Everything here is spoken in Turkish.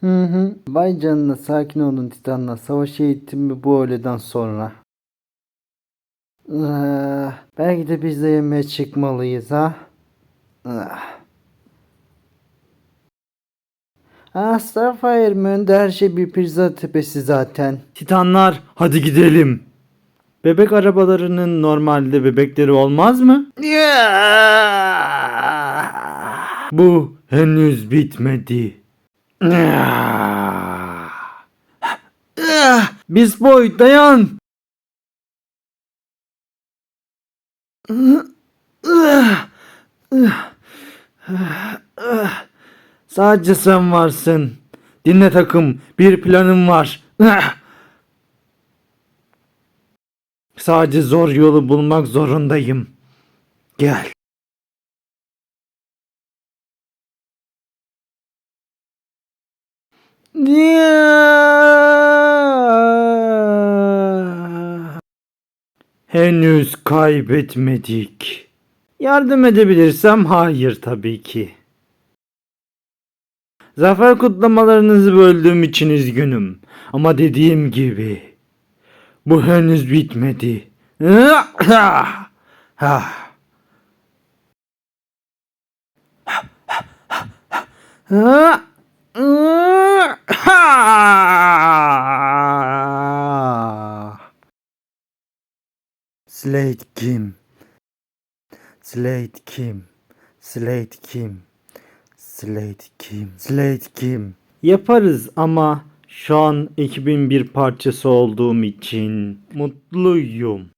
Hı hı. Vay canına sakin olun Titan'la. Savaş eğitimi bu öğleden sonra. Ah, belki de biz de yemeğe çıkmalıyız ha. Ah. Ah Starfire mi? Önde her şey bir pizza tepesi zaten. Titanlar hadi gidelim. Bebek arabalarının normalde bebekleri olmaz mı? Bu henüz bitmedi. Biz boy dayan. Sadece sen varsın. Dinle takım, bir planım var. Sadece zor yolu bulmak zorundayım. Gel. Henüz kaybetmedik. Yardım edebilirsem hayır tabii ki. Zafer kutlamalarınızı böldüğüm için üzgünüm. Ama dediğim gibi bu henüz bitmedi. Slade kim? Slade kim? Slade kim? Slade kim? Slade kim? Yaparız ama şu an ekibin bir parçası olduğum için mutluyum.